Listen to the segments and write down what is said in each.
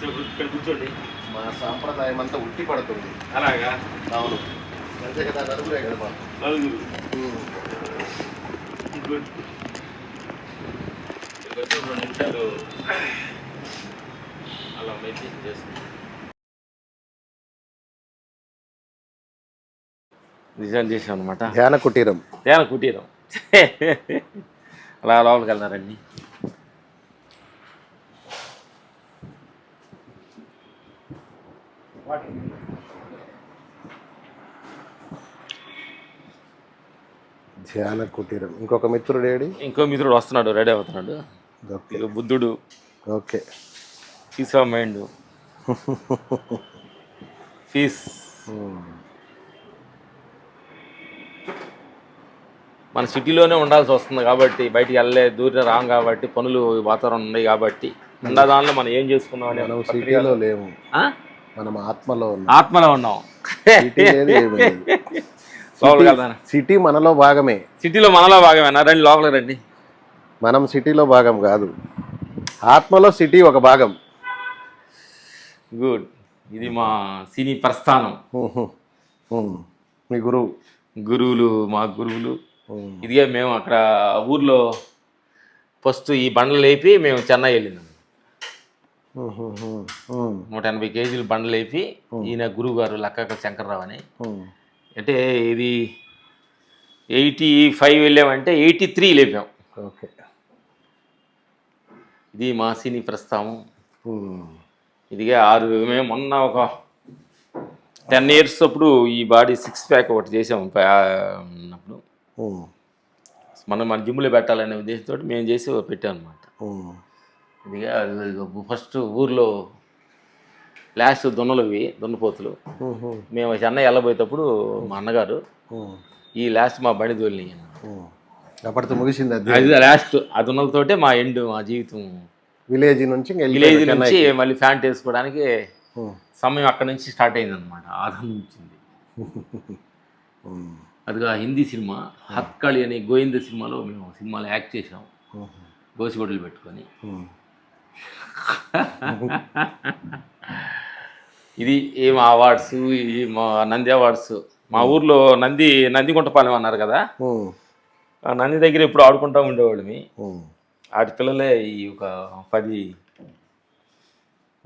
ఇక్కడ కూర్చోండి. మా సాంప్రదాయం అంతా ఉట్టి పడుతుంది. అలాగా? అవును. అంతే కదా నలుగురే కదా నలుగురు. రెండు నిమిషాలు. అలా మెడిటేషన్ చేసుకుంటాం నిజాలు చేసాం అనమాట ధ్యాన కుటీరం. ధ్యాన కుటీరం. అలా లోపలికి వెళ్ళారండి ధ్యాన కుటీరం. ఇంకొక మిత్రుడు ఏడి? ఇంకో మిత్రుడు వస్తున్నాడు రెడీ అవుతున్నాడు. ఇక బుద్ధుడు. ఓకే. Off mind um. మన సిటీలోనే ఉండాల్సి వస్తుంది కాబట్టి బయటికి వెళ్ళే దూరం రాం కాబట్టి పనులు వాతావరణం ఉన్నాయి కాబట్టి ఉన్న దానిలో మనం ఏం చేసుకున్నాం అనే మనం పత్రిక- సిటీలో లేము? మనం ఆత్మలో ఉన్నాం. ఆత్మలో ఉన్నాం. లోపలికి వెళ్దాం సిటీ మనలో భాగమే. సిటీలో మనలో భాగమేనా రండి లోపలికి రండి. మనం సిటీలో భాగం కాదు. ఆత్మలో సిటీ ఒక భాగం. గుడ్. ఇది మా సినీ ప్రస్థానం. మీ గురువు. గురువులు మా గురువులు. ఇదిగే మేము అక్కడ ఊర్లో ఫస్ట్ ఈ బండలు లేపి మేము చెన్నై వెళ్ళినాం. నూట ఎనభై కేజీలు బండలు లేపి ఈయన గురువు గారు లక్కక శంకర్రావు అని. అంటే ఇది ఎయిటీ ఫైవ్ వెళ్ళామంటే ఎయిటీ త్రీ లేపాం ఓకే ఇది మా సినీ ఉమ్. ఇదిగే ఆరు మేము మొన్న ఒక టెన్ ఇయర్స్ అప్పుడు ఈ బాడీ సిక్స్ ప్యాక్ ఒకటి చేసాం ఉమ్. మనం మన జిమ్లో పెట్టాలనే ఉద్దేశంతో మేము చేసి పెట్టాం అనమాట. ఇదిగా ఫస్ట్ ఊర్లో లాస్ట్ దున్నలవి దున్నపోతులు. మేము చెన్నై వెళ్ళబోయేటప్పుడు మా అన్నగారు. ఈ లాస్ట్ మా బండి ఉమ్. అప్పటితో ముగిసింది అది లాస్ట్ ఆ దున్నలతోటే మా ఎండ్ మా జీవితం విలేజ్ నుంచి విలేజ్ నుంచి మళ్ళీ ఫ్యాంట్ వేసుకోవడానికి. సమయం అక్కడ నుంచి స్టార్ట్ అయింది అనమాట ఉమ్. అదిగా హిందీ సినిమా హత్కళి అనే గోవింద సినిమాలో మేము సినిమాలో యాక్ట్ చేసాం ఉమ్. గోసిగొడ్డలు పెట్టుకొని. ఇది ఏం అవార్డ్స్ ఈ మా నంది అవార్డ్స్ మా ఊర్లో నంది నందిగుంటపాలెం అన్నారు కదా. ఆ నంది దగ్గర ఎప్పుడు ఆడుకుంటూ ఉండేవాళ్ళమి. ఆడి పిల్లలే ఈ ఒక పది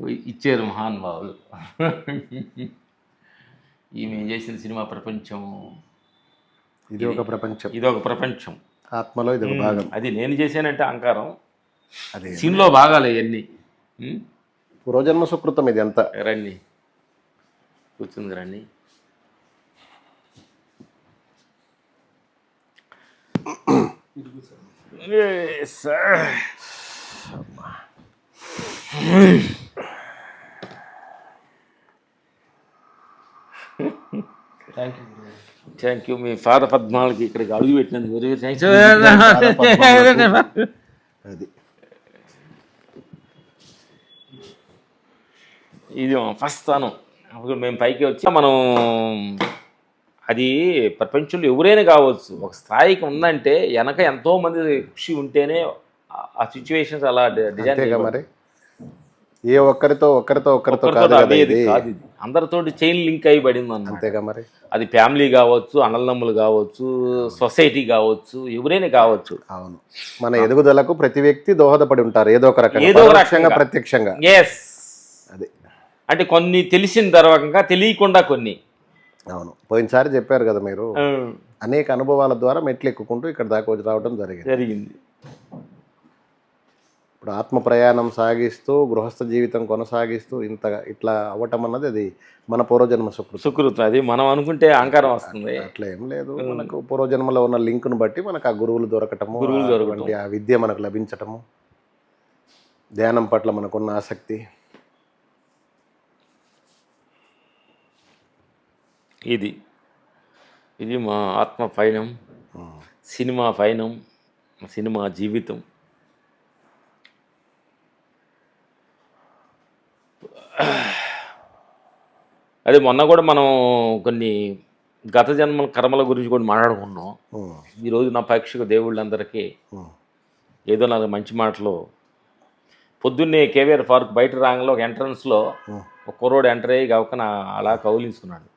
ఇచ్చారు మహానుభావులు ఈ మేము చేసిన సినిమా ప్రపంచం? ఇది ఒక ప్రపంచం. ఇది ఒక ప్రపంచం. ఆత్మలో ఇది ఒక భాగం. అది నేను చేశానంటే అహంకారం. అదే. సీన్లో భాగాలు ఇవన్నీ? పూర్వజన్మ సుకృతం ఇది అంతా. రండి. కూర్చుంది రండి. థ్యాంక్ యూ మీ పాద పద్మాలకి ఇక్కడికి అడుగు పెట్టినందుకు వెరీ థ్యాంక్స్ అది. ఇది ఫస్ట్ స్థానం. అప్పుడు మేము పైకి వచ్చి మనం అది ప్రపంచంలో ఎవరైనా కావచ్చు ఒక స్థాయికి ఉందంటే వెనక ఎంతో మంది కృషి ఉంటేనే ఆ- సిచ్యువేషన్స్ అలా డిజైన్ మరి? ఏ ఒక్కరితో ఒక్కరితో ఒక్కరితో కాదు ఇది. అందరితోటి చైన్ లింక్ అయి పడింది అన్నమాట అంతేగా మరి? అది ఫ్యామిలీ కావచ్చు అన్నదమ్ములు కావచ్చు సొసైటీ కావచ్చు ఎవరైనా కావచ్చు. అవును. మన ఎదుగుదలకు ప్రతి వ్యక్తి దోహదపడి ఉంటారు ఏదో ఒక రకంగా. ప్రత్యక్షంగా. ఎస్ అది. అంటే కొన్ని తెలిసిన తర్వాత తెలియకుండా కొన్ని. అవును. పోయినసారి చెప్పారు కదా మీరు. అనేక అనుభవాల ద్వారా మెట్లు ఎక్కుకుంటూ ఇక్కడ దాకా వచ్చి రావడం జరిగింది. జరిగింది. ఇప్పుడు ఆత్మ ప్రయాణం సాగిస్తూ గృహస్థ జీవితం కొనసాగిస్తూ ఇంత ఇట్లా అవ్వటం అన్నది అది మన పూర్వజన్మ సుకృతి. సుకృతం. అది మనం అనుకుంటే అహంకారం వస్తుంది. అట్లా ఏం లేదు మనకు పూర్వజన్మలో ఉన్న లింక్ను బట్టి మనకు ఆ గురువులు దొరకటము గురువులు దొరకటం. ఆ విద్య మనకు లభించటము ధ్యానం పట్ల మనకున్న ఆసక్తి. ఇది. ఇది మా ఆత్మ పయనం సినిమా పయనం సినిమా జీవితం. అదే మొన్న కూడా మనం కొన్ని గత జన్మల కర్మల గురించి కూడా మాట్లాడుకున్నాం. ఈరోజు నా ప్రేక్షక దేవుళ్ళందరికీ ఏదో నాకు మంచి మాటలు. పొద్దున్నే కేవీఆర్ పార్క్ బయట రాగానే ఒక ఎంట్రన్స్లో ఒక కుర్రోడు ఎంటర్ అయ్యి గవకన అలా కౌలించుకున్నాడు.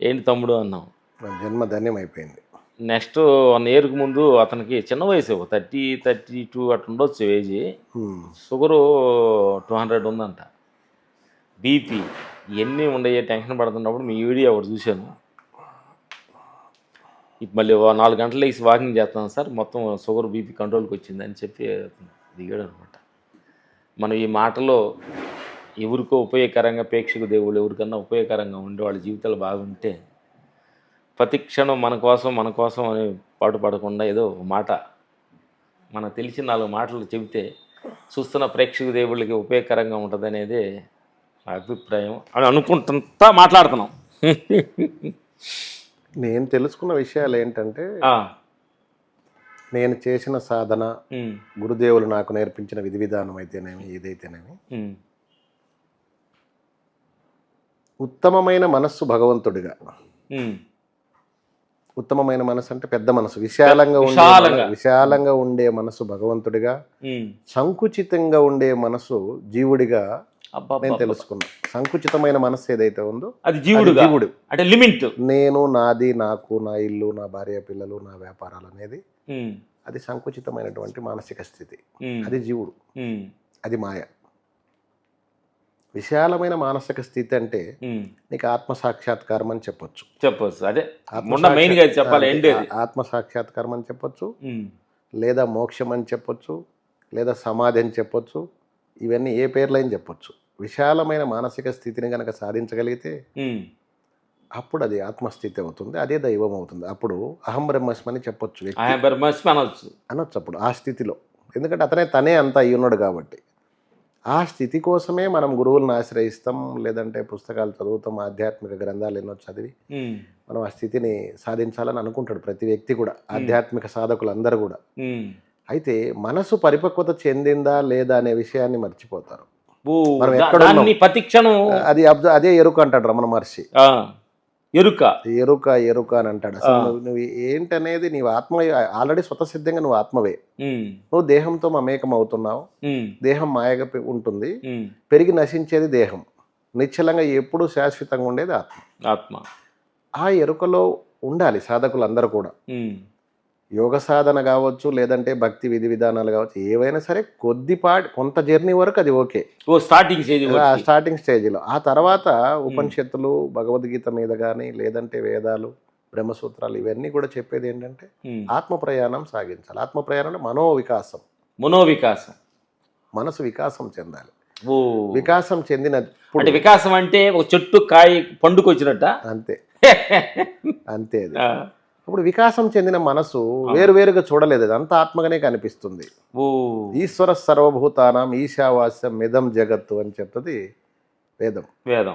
ఏంటి తమ్ముడు అన్నాం నా జన్మ ధన్యం అయిపోయింది నెక్స్ట్ వన్ ఇయర్కి ముందు అతనికి చిన్న వయసు థర్టీ థర్టీ టూ అట్లా ఉండొచ్చు ఏజ్. షుగరు టూ హండ్రెడ్ ఉందంట. బీపీ ఇవన్నీ ఉండయ్యే టెన్షన్ పడుతున్నప్పుడు మీ వీడియో ఒకటి చూశాను. ఇప్పుడు మళ్ళీ నాలుగు గంటలు వేసి వాకింగ్ చేస్తాను సార్ మొత్తం షుగర్ బీపీ కంట్రోల్కి వచ్చింది అని చెప్పి దిగాడు అనమాట మనం ఈ మాటలో ఎవరికో ఉపయోగకరంగా ప్రేక్షక దేవుళ్ళు ఎవరికన్నా ఉపయోగకరంగా ఉండే వాళ్ళ జీవితాలు బాగుంటే ప్రతి క్షణం మన కోసం మన కోసం అని పాటు పడకుండా ఏదో మాట మనకు తెలిసిన నాలుగు మాటలు చెబితే చూస్తున్న ప్రేక్షక దేవుళ్ళకి ఉపయోగకరంగా ఉంటుంది అనేది నా అభిప్రాయం అని అనుకుంటుంటా మాట్లాడుతున్నాం. నేను తెలుసుకున్న విషయాలు ఏంటంటే నేను చేసిన సాధన గురుదేవులు నాకు నేర్పించిన విధి విధానం అయితేనేమి ఏదైతేనేమి ఉత్తమమైన మనస్సు భగవంతుడిగా. ఉత్తమమైన మనసు అంటే పెద్ద మనసు. విశాలంగా ఉండే విశాలంగా. ఉండే మనసు భగవంతుడిగా. సంకుచితంగా ఉండే మనసు జీవుడిగా నేను తెలుసుకున్నా. సంకుచితమైన మనసు ఏదైతే ఉందో అది జీవుడుగా? జీవుడు. అంటే లిమిట్. నేను నాది నాకు నా ఇల్లు నా భార్య పిల్లలు నా వ్యాపారాలు అనేది అది సంకుచితమైనటువంటి మానసిక స్థితి. అది జీవుడు. అది మాయ. విశాలమైన మానసిక స్థితి అంటే. నీకు ఆత్మ సాక్షాత్కారం అని చెప్పొచ్చు. చెప్పొచ్చు. అదే మెయిన్గా అది చెప్పాలి ఆత్మ సాక్షాత్కారం అని చెప్పొచ్చు. లేదా మోక్షం అని చెప్పొచ్చు. లేదా సమాధి అని చెప్పొచ్చు. ఇవన్నీ ఏ పేర్లైన చెప్పొచ్చు. విశాలమైన మానసిక స్థితిని కనుక సాధించగలిగితే అప్పుడు అది ఆత్మస్థితి అవుతుంది అదే దైవం అవుతుంది. అప్పుడు అహం బ్రహ్మస్మని చెప్పొచ్చు వ్యక్తి. ఆయన బ్రహ్మస్మి అనొచ్చు. అనొచ్చు అప్పుడు ఆ స్థితిలో. ఎందుకంటే అతనే తనే అంతా అయి ఉన్నాడు కాబట్టి. స్థితి కోసమే మనం గురువులను ఆశ్రయిస్తాం లేదంటే పుస్తకాలు చదువుతాం ఆధ్యాత్మిక గ్రంథాలు ఎన్నో చదివి మనం ఆ స్థితిని సాధించాలని అనుకుంటాడు ప్రతి వ్యక్తి కూడా ఆధ్యాత్మిక సాధకులందరూ కూడా. అయితే మనసు పరిపక్వత చెందిందా లేదా అనే విషయాన్ని మర్చిపోతారు. మనం ఎక్కడ అది అదే ఎరుక అంటాడు రమణ మహర్షి. ఆ, ఎరుక. ఎరుక ఎరుక అని అంటాడు. అసలు నువ్వు ఏంటనేది నీవు ఆత్మ ఆల్రెడీ స్వతసిద్ధంగా నువ్వు ఆత్మవే. నువ్వు దేహంతో మమేకం అవుతున్నావు. దేహం మాయగా ఉంటుంది. పెరిగి నశించేది దేహం. నిశ్చలంగా ఎప్పుడూ శాశ్వతంగా ఉండేది ఆత్మ. ఆత్మ. ఆ ఎరుకలో ఉండాలి సాధకులు అందరూ కూడా యోగ సాధన కావచ్చు లేదంటే భక్తి విధి విధానాలు కావచ్చు ఏవైనా సరే కొద్దిపాటి కొంత జర్నీ వరకు అది ఓకే. ఓ స్టార్టింగ్ స్టేజ్ స్టార్టింగ్ స్టేజ్లో ఆ తర్వాత ఉపనిషత్తులు భగవద్గీత మీద కానీ లేదంటే వేదాలు బ్రహ్మసూత్రాలు ఇవన్నీ కూడా చెప్పేది ఏంటంటే ఆత్మ ప్రయాణం సాగించాలి. ఆత్మ ప్రయాణం అంటే మనో వికాసం మనోవికాసం. మనసు వికాసం చెందాలి. ఓ. వికాసం అంటే వికాసం అంటే ఒక చెట్టు కాయ పండుకొచ్చినట్ట? అంతే. అంతే ఇప్పుడు వికాసం చెందిన మనసు వేరువేరుగా చూడలేదు. అంతా ఆత్మగానే కనిపిస్తుంది. ఓ. ఈశ్వర సర్వభూతానం ఈశావాస్యం మిదం జగత్తు అని చెప్తుంది వేదం. వేదం.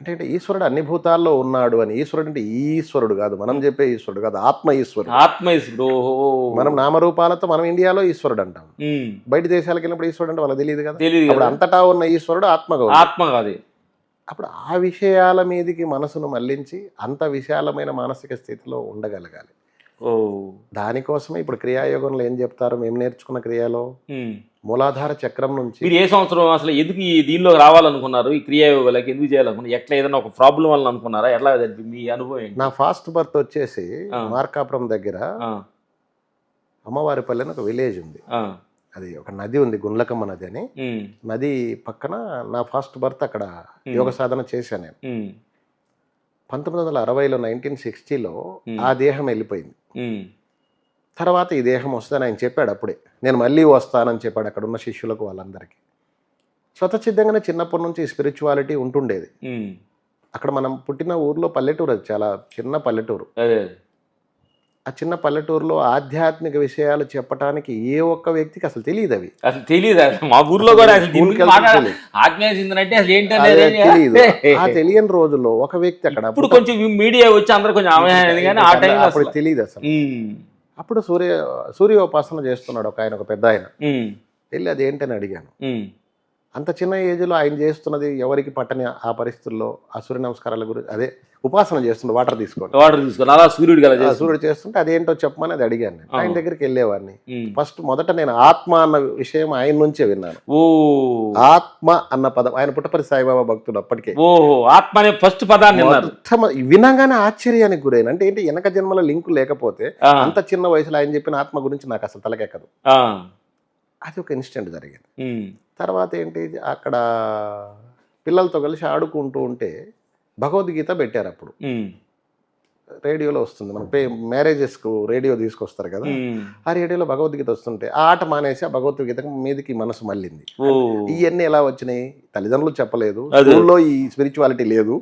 అంటే అంటే ఈశ్వరుడు అన్ని భూతాల్లో ఉన్నాడు అని. ఈశ్వరుడు అంటే ఈశ్వరుడు కాదు. మనం చెప్పే ఈశ్వరుడు కాదు. ఆత్మ ఈశ్వరుడు. ఆత్మ ఇసుడు మనం నామరూపాలతో మనం ఇండియాలో ఈశ్వరుడు అంటాం. బయట దేశాలకు వెళ్ళినప్పుడు ఈశ్వరుడు అంటే వాళ్ళకి తెలియదు కదా? తెలియదు కదా. అంతటా ఉన్న ఈశ్వరుడు ఆత్మగా ఉన్నాడు. ఆత్మ కాదు అప్పుడు ఆ విషయాల మీదకి మనసును మళ్ళించి అంత విశాలమైన మానసిక స్థితిలో ఉండగలగాలి. ఓ. దానికోసమే ఇప్పుడు క్రియాయోగంలో ఏం చెప్తారు? మేము నేర్చుకున్న క్రియలో. మూలాధార చక్రం నుంచి మీరు ఏ సంవత్సరం అసలు ఎందుకు ఈ దీనిలో రావాలనుకున్నారు? ఈ క్రియాయోగాలకి ఎందుకు చేయాలనుకున్నారు? ఎట్లా ఏదైనా ఒక ప్రాబ్లం వల్ల అనుకున్నారా? ఎట్లా మీ అనుభవం నా ఫాస్ట్ బర్త్ వచ్చేసి. మార్కాపురం దగ్గర అమ్మవారిపల్లి అని ఒక విలేజ్ ఉంది. అది ఒక నది ఉంది గుండ్లకమ్మ నది అని. నది పక్కన నా ఫస్ట్ బర్త్ అక్కడ యోగ సాధన చేశాను నేను. పంతొమ్మిది వందల అరవైలో నైన్టీన్ సిక్స్టీలో. ఆ దేహం వెళ్ళిపోయింది. తర్వాత ఈ దేహం వస్తుందని ఆయన చెప్పాడు అప్పుడే. నేను మళ్ళీ వస్తానని చెప్పాడు అక్కడ ఉన్న శిష్యులకు వాళ్ళందరికీ. స్వతసిద్ధంగానే చిన్నప్పటి నుంచి స్పిరిచువాలిటీ ఉంటుండేది. అక్కడ మనం పుట్టిన ఊర్లో పల్లెటూరు అది చాలా చిన్న పల్లెటూరు. ఆ చిన్న పల్లెటూరులో ఆధ్యాత్మిక విషయాలు చెప్పడానికి ఏ ఒక్క వ్యక్తికి అసలు తెలియదు అవి. అసలు తెలియదు మా ఊర్లో కూడా తెలియదు. ఆత్మీయ చింతన అంటే అసలు అదే ఏంటనేది తెలియదు. ఆ తెలియని రోజుల్లో ఒక వ్యక్తి అక్కడ ఇప్పుడు కొంచెం మీడియా వచ్చి అందరూ కొంచెం అవగాహన కానీ ఆ టైంలో అప్పుడు తెలియదు అసలు. అప్పుడు సూర్య సూర్యోపాసన చేస్తున్నాడు ఒక ఆయన ఒక పెద్ద ఆయన. వెళ్ళి అది ఏంటని అడిగాను. అంత చిన్న ఏజ్లో ఆయన చేస్తున్నది ఎవరికి పట్టని ఆ పరిస్థితుల్లో ఆ సూర్య నమస్కారాల గురించి అదే ఉపాసన చేస్తుండే వాటర్ తీసుకోండి. వాటర్ తీసుకొని అలా సూర్యుడు సూర్యుడు చేస్తుంటే అదేంటో చెప్పమని అది అడిగాను. ఆయన దగ్గరికి వెళ్ళేవాడిని. ఫస్ట్ మొదట నేను ఆత్మ అన్న విషయం ఆయన నుంచే విన్నాను. ఓ. ఆత్మ అన్న పదం ఆయన పుట్టపరి సాయిబాబా భక్తుడు అప్పటికే. ఓహో ఆత్మ అనే ఫస్ట్ పదాన్ని వినగానే ఆశ్చర్యానికి గురైన. అంటే ఏంటి వెనక జన్మల లింకు లేకపోతే అంత చిన్న వయసులో ఆయన చెప్పిన ఆత్మ గురించి నాకు అసలు తలకెక్కదు. అది ఒక ఇన్సిడెంట్ జరిగింది. తర్వాత ఏంటి అక్కడ పిల్లలతో కలిసి ఆడుకుంటూ ఉంటే భగవద్గీత పెట్టారు అప్పుడు. రేడియోలో వస్తుంది. మన పే మ్యారేజెస్కు రేడియో తీసుకొస్తారు కదా. ఆ రేడియోలో భగవద్గీత వస్తుంటే ఆ ఆట మానేసి ఆ భగవద్గీత మీదకి మనసు మళ్ళింది. ఇవన్నీ ఎలా వచ్చినాయి? తల్లిదండ్రులు చెప్పలేదు. స్కూల్లో ఈ స్పిరిచువాలిటీ లేదు.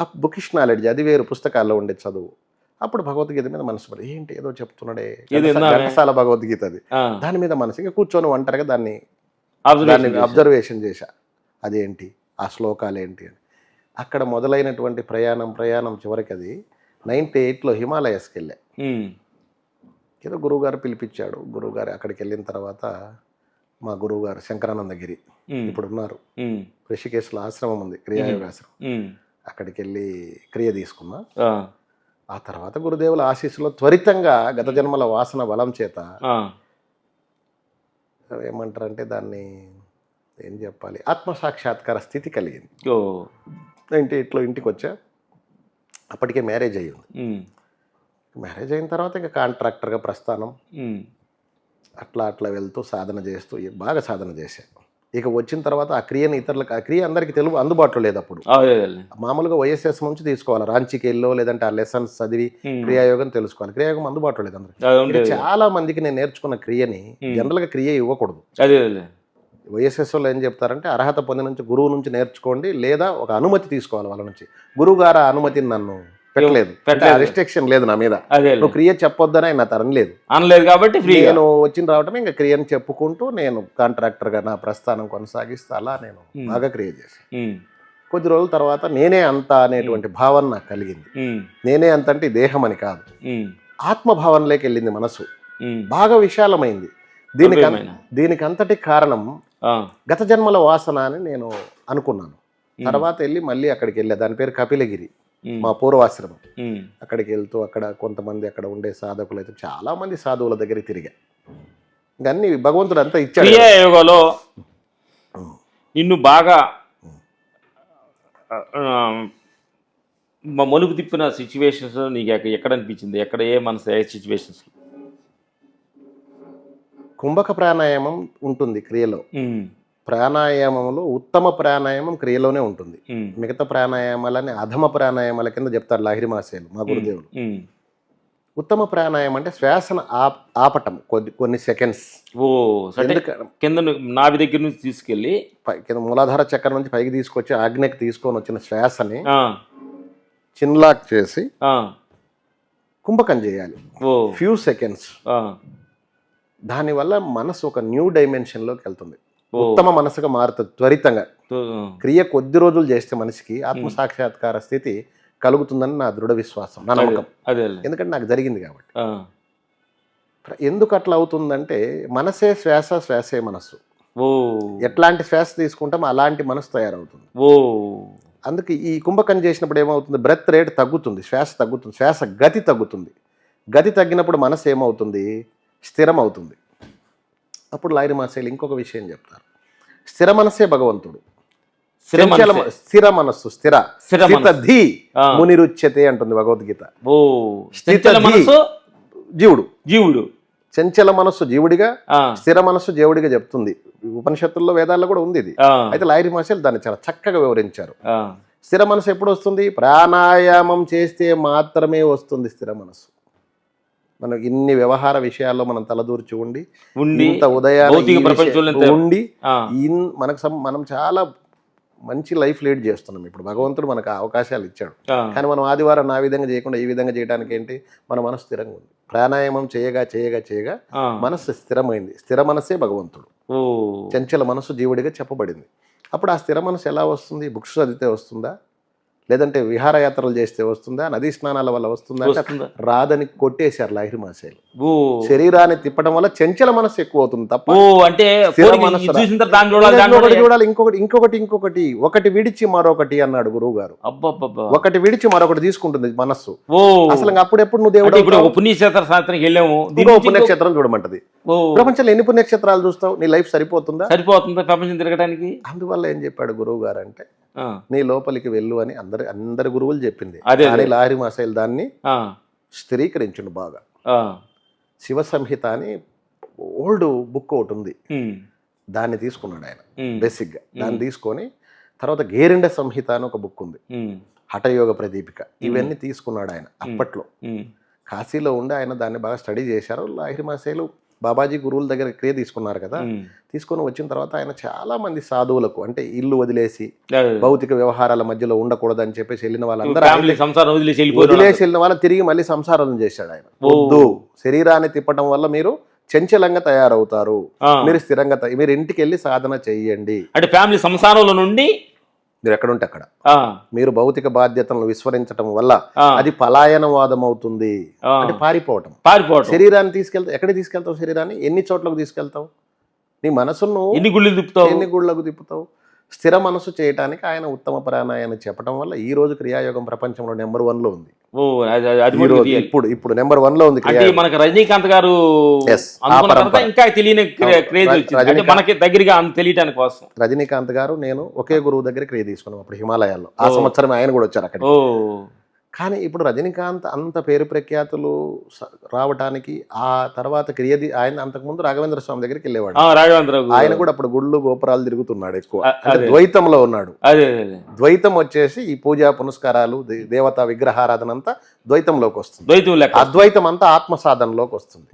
ఆ, బుకిష్ నాలెడ్జ్ అది వేరు పుస్తకాల్లో ఉండే చదువు. అప్పుడు భగవద్గీత మీద మనసు పడి ఏంటి ఏదో చెప్తున్నాడే. ఘంటసాల భగవద్గీత అది. దాని మీద మనసు ఇంకా కూర్చొని ఒంటరిగా దాన్ని. అబ్జర్వేషన్ చేశా. అదేంటి? ఆ శ్లోకాలు ఏంటి అని. అక్కడ మొదలైనటువంటి ప్రయాణం ప్రయాణం చివరికి అది నైన్టీ ఎయిట్లో హిమాలయస్కి వెళ్ళా. ఏదో గురువుగారు పిలిపించాడు. గురువుగారు అక్కడికి వెళ్ళిన తర్వాత మా గురువుగారు శంకరానందగిరి ఇప్పుడు ఉన్నారు. ఋషికేశ్లో ఆశ్రమం ఉంది క్రియాయోగాశ్రమం. అక్కడికి వెళ్ళి క్రియ తీసుకున్నా. ఆ, తర్వాత గురుదేవుల ఆశీస్సులో త్వరితంగా గత జన్మల వాసన బలం చేత ఏమంటారంటే దాన్ని ఏం చెప్పాలి? ఆత్మ సాక్షాత్కార స్థితి కలిగింది. ఇంటి ఇట్లో ఇంటికి వచ్చా అప్పటికే మ్యారేజ్ అయ్యింది. మ్యారేజ్ అయిన తర్వాత ఇంకా కాంట్రాక్టర్గా ప్రస్థానం. అట్లా అట్లా వెళ్తూ సాధన చేస్తూ బాగా సాధన చేశా. ఇక వచ్చిన తర్వాత ఆ క్రియని ఇతరులకు ఆ క్రియ అందరికీ తెలుగు అందుబాటులో లేదు అప్పుడు. మామూలుగా వైఎస్ఎస్ నుంచి తీసుకోవాలి? రాంచీకి వెళ్ళో లేదంటే ఆ లెసన్స్ చదివి క్రియాయోగం తెలుసుకోవాలి. క్రియాయోగం అందుబాటులో లేదు అందరికి. చాలా మందికి నేను నేర్చుకున్న క్రియని. జనరల్గా క్రియ ఇవ్వకూడదు. అదే వైఎస్ఎస్లో ఏం చెప్తారంటే అర్హత పొందిన నుంచి గురువు నుంచి నేర్చుకోండి లేదా ఒక అనుమతి తీసుకోవాలి వాళ్ళ నుంచి. గురువు గారు ఆ అనుమతిని నన్ను పెట్టలేదు. రిస్ట్రిక్షన్ లేదు నా మీద. నువ్వు క్రియ చెప్పొద్దని ఆయన తరం లేదు. అనలేదు కాబట్టి నేను వచ్చిన రావటం ఇంకా క్రియను చెప్పుకుంటూ నేను కాంట్రాక్టర్గా నా ప్రస్థానం కొనసాగిస్తూ అలా నేను. బాగా క్రియ చేశాను కొద్ది రోజుల తర్వాత నేనే అంత అనేటువంటి భావన నాకు కలిగింది. నేనే అంత అంటే ఈ దేహం అని కాదు. ఆత్మభావనలోకి వెళ్ళింది మనసు. బాగా విశాలమైంది. దీనికి. దీనికి అంతటి కారణం గత జన్మల వాసన అని నేను అనుకున్నాను. తర్వాత వెళ్ళి మళ్ళీ అక్కడికి వెళ్ళా. దాని పేరు కపిలగిరి మా పూర్వాశ్రమం. అక్కడికి వెళ్తూ అక్కడ కొంతమంది అక్కడ ఉండే సాధకులు అయితే చాలా మంది సాధువుల దగ్గరికి తిరిగా. అన్ని భగవంతుడు అంతా ఇచ్చాడు. యోగాలో నిన్ను బాగా ఆ, మ- మలుపు తిప్పిన సిచ్యువేషన్స్ నీకు ఎక్క- ఎక్కడ అనిపించింది? ఎక్కడ ఏ మనసు ఏ సిచ్యువేషన్స్ కుంభక ప్రాణాయామం ఉంటుంది క్రియలో. ప్రాణాయామంలో ఉత్తమ ప్రాణాయామం క్రియలోనే ఉంటుంది. మిగతా ప్రాణాయామాలని అధమ ప్రాణాయామాల కింద చెప్తారు లాహిరి మాసేలు మా గురుదేవులు ఉత్తమ ప్రాణాయామం అంటే శ్వాసను ఆప్ ఆపటం కొద్ది కొన్ని సెకండ్స్. ఓ కింద ను- నాభి దగ్గర నుంచి తీసుకెళ్ళి? కింద మూలాధార చక్రం నుంచి పైకి తీసుకొచ్చి ఆజ్ఞకి తీసుకొని వచ్చిన శ్వాసని చిన్లాక్ చేసి కుంభకం చేయాలి. ఓ. ఫ్యూ సెకండ్స్ దానివల్ల మనసు ఒక న్యూ డైమెన్షన్లోకి వెళ్తుంది. ఉత్తమ మనసుగా మారుతుంది త్వరితంగా. క్రియ కొద్ది రోజులు చేస్తే మనిషికి ఆత్మ సాక్షాత్కార స్థితి కలుగుతుందని నా దృఢ విశ్వాసం నా నమ్మకం. ఎందుకంటే నాకు జరిగింది కాబట్టి. ఎందుకు అట్లా అవుతుందంటే మనసే శ్వాస శ్వాసే మనస్సు. ఎట్లాంటి శ్వాస తీసుకుంటామో అలాంటి మనసు తయారవుతుంది. ఓ. అందుకే ఈ కుంభకం చేసినప్పుడు ఏమవుతుంది? బ్రెత్ రేట్ తగ్గుతుంది శ్వాస తగ్గుతుంది శ్వాస గతి తగ్గుతుంది. గతి తగ్గినప్పుడు మనసు ఏమవుతుంది? స్థిరం అవుతుంది అప్పుడు లాయరి మాసేలు ఇంకొక విషయం చెప్తారు. స్థిర మనసే భగవంతుడు. స్థిర మనస్సు స్థిర. స్థిర స్థిత మనస్సు. ధీ ఆ. మునిరుచ్యతే అంటుంది భగవద్గీత. జీవుడు. జీవుడు. చంచల మనస్సు జీవుడిగా స్థిర మనస్సు జీవుడిగా చెప్తుంది. ఉపనిషత్తుల్లో వేదాల్లో కూడా ఉంది ఇది. అయితే లాయరి మాసేలు దాన్ని చాలా చక్కగా వివరించారు. స్థిర మనసు ఎప్పుడు వస్తుంది? ప్రాణాయామం చేస్తే మాత్రమే వస్తుంది స్థిర మనసు మనం ఇన్ని వ్యవహార విషయాల్లో మనం తలదూర్చి ఉండి ఇంత ఉదయాన్నే ఉండి మనకు మనం చాలా మంచి లైఫ్ లీడ్ చేస్తున్నాం. ఇప్పుడు భగవంతుడు మనకు అవకాశాలు ఇచ్చాడు. కానీ మనం ఆదివారం ఆ విధంగా చేయకుండా ఈ విధంగా చేయడానికి ఏంటి? మన మనసు స్థిరంగా ఉంది. ప్రాణాయామం చేయగా చేయగా చేయగా ఆ, మనసు స్థిరమైంది. స్థిర మనసే భగవంతుడు. చంచల మనసు జీవుడిగా చెప్పబడింది. అప్పుడు ఆ స్థిర మనసు ఎలా వస్తుంది? బుక్స్ చదివితే వస్తుందా? లేదంటే విహారయాత్రలు చేస్తే వస్తుందా? నదీ స్నానాల వల్ల వస్తుందా? రాదని కొట్టేశారు లాహిరి మాసేలు. శరీరాన్ని తిప్పడం వల్ల చెంచల మనసు ఎక్కువ అవుతుంది తప్ప అంటే చూడాలి ఇంకొకటి ఇంకొకటి ఇంకొకటి. ఒకటి విడిచి మరొకటి అన్నాడు గురువు గారు ఒకటి విడిచి మరొకటి తీసుకుంటుంది మనస్సు. అసలు అప్పుడెప్పుడు నువ్వు దేవుడు పుణ్యక్షేత్ర శాస్త్రానికి వెళ్ళాము. పుణ్యక్షేత్రం చూడమంటది. ప్రపంచంలో ఎన్ని పుణ్యక్షేత్రాలు చూస్తావు? నీ లైఫ్ సరిపోతుందా? సరిపోతుందా ప్రపంచం తిరగడానికి? అందువల్ల ఏం చెప్పాడు గురువు గారు అంటే నీ లోపలికి వెళ్ళు అని అందరి అందరి గురువులు చెప్పింది. కానీ లాహిరి మాసైల్ దాన్ని స్థిరీకరించిండు బాగా. శివ సంహిత అని ఓల్డ్ బుక్ ఒకటి ఉంది. దాన్ని తీసుకున్నాడు ఆయన. ఉమ్, బేసిక్గా. దాన్ని తీసుకొని తర్వాత గేరిండ సంహిత అని ఒక బుక్ ఉంది. హఠయోగ ప్రదీపిక. ఇవన్నీ తీసుకున్నాడు ఆయన అప్పట్లో. కాశీలో ఉండి ఆయన దాన్ని బాగా స్టడీ చేశారు. లాహిరి మాసేలు బాబాజీ గురువుల దగ్గర క్రియ తీసుకున్నారు కదా. తీసుకొని వచ్చిన తర్వాత ఆయన చాలా మంది సాధువులకు అంటే ఇల్లు వదిలేసి. భౌతిక వ్యవహారాల మధ్యలో ఉండకూడదని చెప్పేసి వెళ్ళిన వాళ్ళందరూ వదిలేసి వెళ్ళిన వాళ్ళు తిరిగి మళ్ళీ సంసారం చేశాడు ఆయన. వద్దు. శరీరాన్ని తిప్పటం వల్ల మీరు చంచలంగా తయారవుతారు. మీరు స్థిరంగా మీరు ఇంటికి వెళ్ళి సాధన చెయ్యండి. అంటే ఫ్యామిలీ సంసారంలో నుండి మీరు ఎక్కడుంటే అక్కడ మీరు భౌతిక బాధ్యతలను విస్మరించటం వల్ల అది పలాయనవాదం అవుతుంది అంటే పారిపోవటం. పారిపోవటం. శరీరాన్ని తీసుకెళ్తావు ఎక్కడికి తీసుకెళ్తావు శరీరాన్ని? ఎన్ని చోట్లకు తీసుకెళ్తావు? నీ మనసును ఎన్ని గుళ్ళు తిప్పుతావు? ఎన్ని గుళ్ళకు తిప్పుతావు? స్థిర మనసు చేయటానికి ఆయన ఉత్తమ ప్రాణాయాన్ని చెప్పడం వల్ల ఈ రోజు క్రియాయోగం ప్రపంచంలో నెంబర్ వన్లో ఉంది. ఓ అది. ఇప్పుడు ఇప్పుడు నెంబర్ వన్లో ఉంది అంటే మనకి రజనీకాంత్ గారు Yes, ఆ అనుకున్న తర్వాత పరంపర. ఇంకా తెలియని. క్రేజ్ వచ్చింది. అంటే రజనీకాంత్- మనకి దగ్గరగా అంత తెలియటానికి కోసం. రజనీకాంత్ గారు నేను ఒకే గురువు దగ్గర క్రియ తీసుకున్నాం అప్పుడు హిమాలయాల్లో. ఆ సంవత్సరం ఆయన కూడా వచ్చారు అక్కడ ఓ. కానీ ఇప్పుడు రజనీకాంత్ అంత పేరు ప్రఖ్యాతులు రావటానికి ఆ తర్వాత క్రియ ది- ఆయన అంతకుముందు రాఘవేంద్ర స్వామి దగ్గరికి వెళ్ళేవాడు. రాఘవేంద్ర ఆయన కూడా అప్పుడు గుళ్ళు గోపురాలు తిరుగుతున్నాడు ఎక్కువ. ద్వైతంలో ఉన్నాడు. ద్వైతం వచ్చేసి ఈ పూజా పునస్కారాలు దేవతా విగ్రహారాధన అంతా ద్వైతంలోకి వస్తుంది. ద్వైతం అద్వైతం అంతా ఆత్మ సాధనలోకి వస్తుంది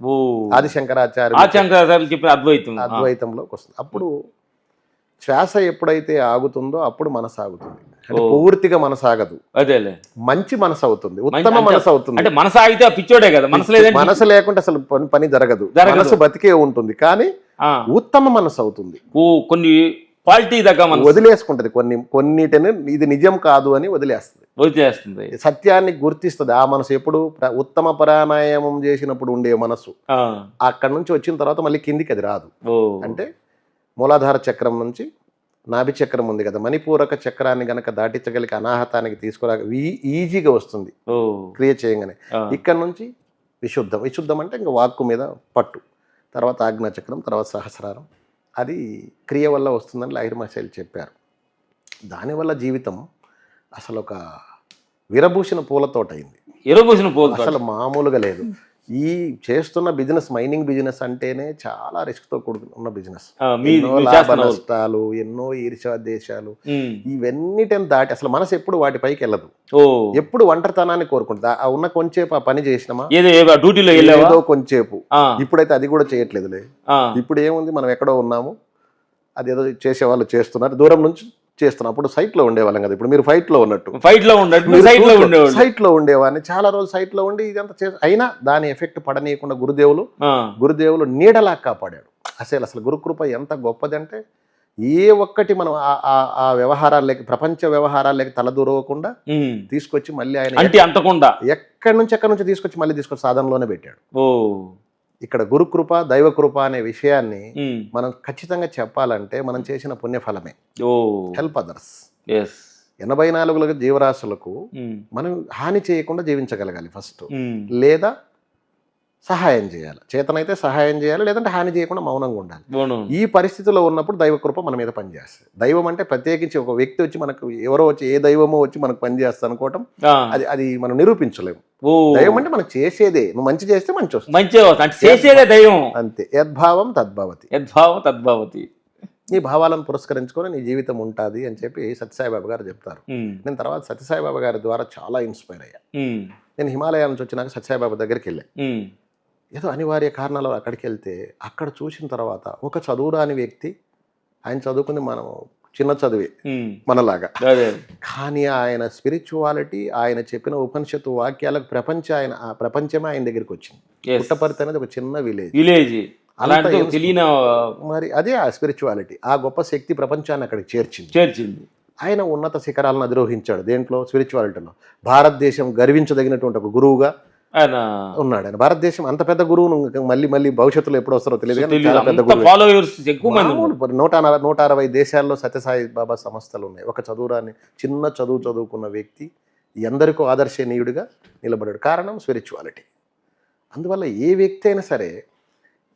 ఆది శంకరాచార్య ఆచంకరాచార్యులు చెప్పిన అద్వైతం. అద్వైతంలోకి వస్తుంది. అప్పుడు శ్వాస ఎప్పుడైతే ఆగుతుందో అప్పుడు మనసు ఆగుతుంది. అంటే. పూర్తిగా మనసు ఆగదు. అదేలే. మంచి మనసు అవుతుంది. ఉత్తమ మనసు అవుతుంది. అంటే మనసు ఆగితే పిచ్చోడే కదా. మనసు లేదంటే మనసు లేకుంటే అసలు పని జరగదు. మనసు బతికే ఉంటుంది. కానీ ఉత్తమ మనసు అవుతుంది. కొన్ని క్వాలిటీ దగ్గర వదిలేసుకుంటది. కొన్ని కొన్నిటిని ఇది నిజం కాదు అని వదిలేస్తుంది. వదిలేస్తుంది. సత్యాన్ని గుర్తిస్తుంది. ఆ మనసు ఎప్పుడు ఉత్తమ ప్రాణాయామం చేసినప్పుడు ఉండే మనసు. అక్కడ నుంచి వచ్చిన తర్వాత మళ్ళీ కిందికి అది రాదు. అంటే మూలాధార చక్రం నుంచి నాభి చక్రం ఉంది కదా మణిపూరక చక్రాన్ని గనక దాటించగలిగి అనాహతానికి తీసుకురా ఈ- ఈజీగా వస్తుంది. ఓ. క్రియ చేయగానే. ఇక్కడ నుంచి విశుద్ధం. విశుద్ధం అంటే ఇంకా వాక్కు మీద పట్టు. తర్వాత ఆజ్ఞా చక్రం తర్వాత సహస్రారం. అది క్రియ వల్ల వస్తుందని లాహిర్ మహశైలు చెప్పారు. దానివల్ల జీవితం అసలు ఒక విరభూషణ పూలతోట అయింది ఎరుబోసిన పోదు అసలు మామూలుగా లేదు. ఈ చేస్తున్న బిజినెస్ మైనింగ్ బిజినెస్ అంటేనే చాలా రిస్క్తో కూడుకున్న బిజినెస్ ఎన్నో లాభ నష్టాలు ఎన్నో ఈర్ష్యా దేశాలు. ఉమ్, ఇవన్నిటిని దాటి అసలు మనసు ఎప్పుడు వాటి పైకి వెళ్ళదు. ఎప్పుడు ఒంటరితనాన్ని కోరుకుంటుంది. ఉన్న కొంచేపు ఆ పని చేసినామా? డ్యూటీలో ఏదో కొంచేపు. ఆ, ఇప్పుడైతే అది కూడా చేయట్లేదులే. ఇప్పుడు ఏముంది? మనం ఎక్కడో ఉన్నాము. అది ఏదో చేసేవాళ్ళు చేస్తున్నారు. దూరం నుంచి చేస్తున్నాం. అప్పుడు సైట్లో ఉండేవాళ్ళం కదా. ఇప్పుడు మీరు ఫైట్లో ఉన్నట్టు. ఫైట్లో ఉండేవాళ్ళు. సైట్లో ఉండేవాడిని. చాలా రోజులు సైట్లో ఉండి ఇదంతా చేసి అయినా దాని ఎఫెక్ట్ పడనీయకుండా గురుదేవులు గురుదేవులు నీడలా కాపాడాడు అసలు అసలు గురుకృప ఎంత గొప్పదంటే ఏ ఒక్కటి మనం ఆ- వ్యవహారాల్లోకి ప్రపంచ వ్యవహారాల్లోకి తలదూరవకుండా తీసుకొచ్చి మళ్ళీ ఆయన అంటే అంటకుండా. ఎక్కడి నుంచి ఎక్కడి నుంచి తీసుకొచ్చి మళ్ళీ తీసుకొచ్చి సాధనలోనే పెట్టాడు. ఓ. ఇక్కడ గురుకృప దైవకృప అనే విషయాన్ని మనం ఖచ్చితంగా చెప్పాలంటే మనం చేసిన పుణ్యఫలమే. హెల్ప్ అదర్స్ ఎనభై నాలుగు జీవరాశులకు మనం హాని చేయకుండా జీవించగలగాలి ఫస్ట్ లేదా సహాయం చేయాలి. చేతనైతే సహాయం చేయాలి లేదంటే హాని చేయకుండా మౌనంగా ఉండాలి. ఈ పరిస్థితిలో ఉన్నప్పుడు దైవకృప మన మీద పనిచేస్తుంది. దైవం అంటే ప్రత్యేకించి ఒక వ్యక్తి వచ్చి మనకు ఎవరో వచ్చి ఏ దైవమో వచ్చి మనకు పనిచేస్తా అనుకోవటం అది అది మనం నిరూపించలేము. దైవం అంటే మనం చేసేదే. నువ్వు మంచి చేస్తే మంచి వస్తుంది. వస్తుంది. అంటే చేసేదే దైవం. అంతే. యద్భావం తద్భవతి. యద్భావ తద్భావతి. నీ భావాలను పురస్కరించుకొని నీ జీవితం ఉంటుంది అని చెప్పి సత్యసాయిబాబా గారు చెప్తారు. నేను తర్వాత సత్యసాయిబాబా గారి ద్వారా చాలా ఇన్స్పైర్ అయ్యా. నేను హిమాలయ నుంచి వచ్చినాక సత్యసాయిబాబా దగ్గరికి వెళ్ళాను ఉమ్, ఏదో అనివార్య కారణాలు అక్కడికి వెళ్తే అక్కడ చూసిన తర్వాత ఒక చదువురాని వ్యక్తి ఆయన చదువుకుంది మనం చిన్న చదివే మనలాగా. కానీ ఆయన స్పిరిచువాలిటీ ఆయన చెప్పిన ఉపనిషత్తు వాక్యాలకు ప్రపంచ ఆయన ప్రపంచమే ఆయన దగ్గరికి వచ్చింది. పుట్టపర్తి అనేది ఒక చిన్న విలేజ్ విలేజ్ తెలియని మరి అదే ఆ స్పిరిచువాలిటీ ఆ గొప్ప శక్తి ప్రపంచాన్ని అక్కడికి చేర్చింది. చేర్చింది. ఆయన ఉన్నత శిఖరాలను అధిరోహించాడు దేంట్లో? స్పిరిచువాలిటీలో భారతదేశం గర్వించదగినటువంటి ఒక గురువుగా ఆయన ఉన్నాడు. ఆయన భారతదేశం అంత పెద్ద గురువును ఇంకా మళ్ళీ మళ్ళీ భవిష్యత్తులో ఎప్పుడు వస్తారో తెలియదు గురువు. నూట నూట అరవై దేశాల్లో సత్యసాయి బాబా సంస్థలు ఉన్నాయి. ఒక చదువురాని చిన్న చదువు చదువుకున్న వ్యక్తి ఎందరికో ఆదర్శనీయుడిగా నిలబడాడు. కారణం స్పిరిచువాలిటీ అందువల్ల ఏ వ్యక్తి అయినా సరే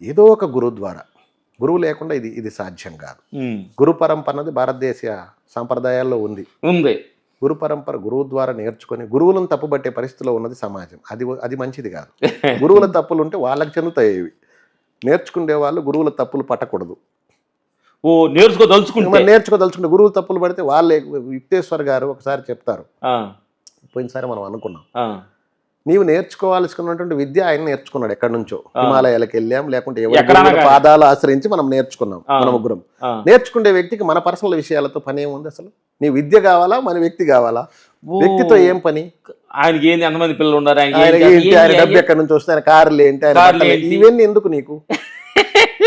ఏదో ఒక గురువు ద్వారా గురువు లేకుండా ఇది ఇది సాధ్యం కాదు. గురు పరంపర అన్నది భారతదేశ సాంప్రదాయాల్లో ఉంది. ఉంది. గురు పరంపర గురువు ద్వారా నేర్చుకొని గురువులను తప్పుబట్టే పరిస్థితిలో ఉన్నది సమాజం. అది అది మంచిది కాదు. గురువుల తప్పులు ఉంటే వాళ్ళకి చెందుతాయి ఇవి. నేర్చుకునే వాళ్ళు గురువుల తప్పులు పట్టకూడదు. ఓ నేర్చుకోదలుచుకుంటే నేర్చుకోదలుచుకుంటే గురువు తప్పులు పడితే వాళ్ళే యుక్తేశ్వర్ గారు ఒకసారి చెప్తారు. పోయినసారి మనం అనుకున్నాం. నీవు నేర్చుకోవాల్సుకున్నటువంటి విద్య ఆయన నేర్చుకున్నాడు ఎక్కడి నుంచో. హిమాలయాలకు వెళ్ళాం లేకుంటే ఎవరి గురువుల. పాదాలు ఆశ్రయించి మనం నేర్చుకున్నాం. మన ముగ్గురం. నేర్చుకునే వ్యక్తికి మన పర్సనల్ విషయాలతో పని ఏముంది అసలు? నీ విద్య కావాలా? మన వ్యక్తి కావాలా? వ్యక్తితో ఏం పని? ఆయనకి ఏంది? ఎంతమంది పిల్లలు ఉన్నారు? ఆయన? డబ్బు ఎక్కడి నుంచి వస్తే ఆయన కార్లు ఏంటి? ఇవన్నీ ఎందుకు నీకు?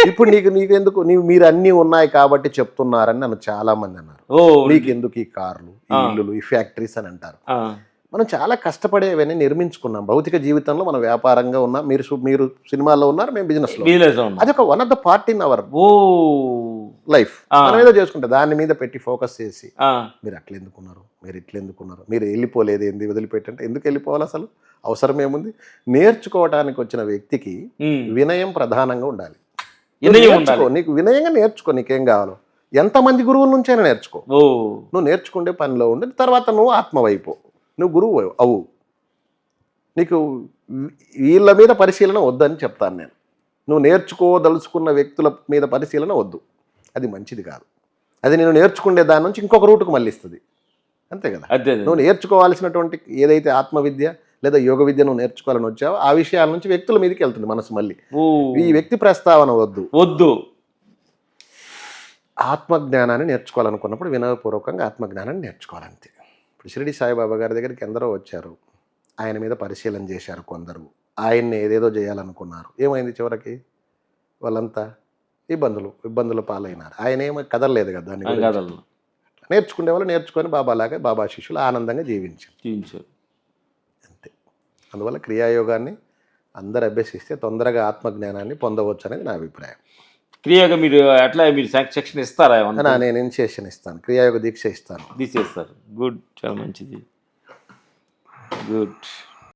ఇప్పుడు నీకు నీకు ఎందుకు? నీవు మీరు అన్ని ఉన్నాయి కాబట్టి చెప్తున్నారని నన్ను చాలా మంది అన్నారు. ఓ నీకు ఎందుకు ఈ కార్లు ఈ ఆ. ఇల్లులు ఈ ఫ్యాక్టరీస్ అని అంటారు? మనం చాలా కష్టపడేవన్నీ నిర్మించుకున్నాం. భౌతిక జీవితంలో మనం వ్యాపారంగా ఉన్నాం మీరు మీరు సినిమాల్లో ఉన్నారు మేము బిజినెస్ అది ఒక one of the part in our uh life. మనం ఏదో చేసుకుంటే. దాని మీద పెట్టి ఫోకస్ చేసి మీరు అట్లా ఎందుకున్నారు? మీరు ఇట్లా ఎందుకున్నారు? మీరు వెళ్ళిపోలేదు ఏంది? వదిలిపెట్టంటే ఎందుకు వెళ్ళిపోవాలి అసలు? అవసరం ఏముంది? నేర్చుకోవడానికి వచ్చిన వ్యక్తికి. వినయం ప్రధానంగా ఉండాలి. నీకు వినయంగా నేర్చుకో. నీకేం కావాలో. ఎంతమంది గురువుల నుంచైనా నేర్చుకో. నువ్వు నేర్చుకుంటే పనిలో ఉండి. తర్వాత నువ్వు ఆత్మవైపు. నువ్వు గురువు అవు నీకు వీళ్ళ మీద పరిశీలన వద్దని చెప్తాను నేను. నువ్వు నేర్చుకోదలుచుకున్న వ్యక్తుల మీద పరిశీలన వద్దు. అది మంచిది కాదు. అది నేను నేర్చుకునే దాని నుంచి ఇంకొక రూటుకు మళ్ళిస్తుంది. అంతే కదా. నువ్వు నేర్చుకోవాల్సినటువంటి ఏదైతే ఆత్మవిద్య లేదా యోగ విద్య నువ్వు నేర్చుకోవాలని వచ్చావో ఆ విషయాల నుంచి వ్యక్తుల మీదకి వెళ్తుంది మనసు మళ్ళీ. ఈ వ్యక్తి ప్రస్తావన వద్దు. వద్దు. ఆత్మజ్ఞానాన్ని నేర్చుకోవాలనుకున్నప్పుడు వినయపూర్వకంగా ఆత్మజ్ఞానాన్ని నేర్చుకోవాలంతే. ఇప్పుడు షిరిడి సాయిబాబా గారి దగ్గరికి ఎందరో వచ్చారు. ఆయన మీద పరిశీలన చేశారు కొందరు. ఆయన్ని ఏదేదో చేయాలనుకున్నారు. ఏమైంది చివరికి? వాళ్ళంతా ఇబ్బందులు ఇబ్బందుల పాలైనారు. ఆయన ఏమో కదలలేదు కదా దాన్ని నేర్చుకునే వాళ్ళు నేర్చుకొని బాబాలాగా బాబా శిష్యులు ఆనందంగా జీవించారు. చూపించారు అంతే. అందువల్ల క్రియాయోగాన్ని అందరు అభ్యసిస్తే తొందరగా ఆత్మజ్ఞానాన్ని పొందవచ్చు అనేది నా అభిప్రాయం. క్రియాగా మీరు అట్లా మీరు సెక్షన్ ఇస్తారా ఏమన్నా? నా నేను ఇనిషియేషన్ ఇస్తాను. క్రియాయోగ దీక్ష ఇస్తాను. తీసేస్తారు. గుడ్. చాలా మంచిది. గుడ్.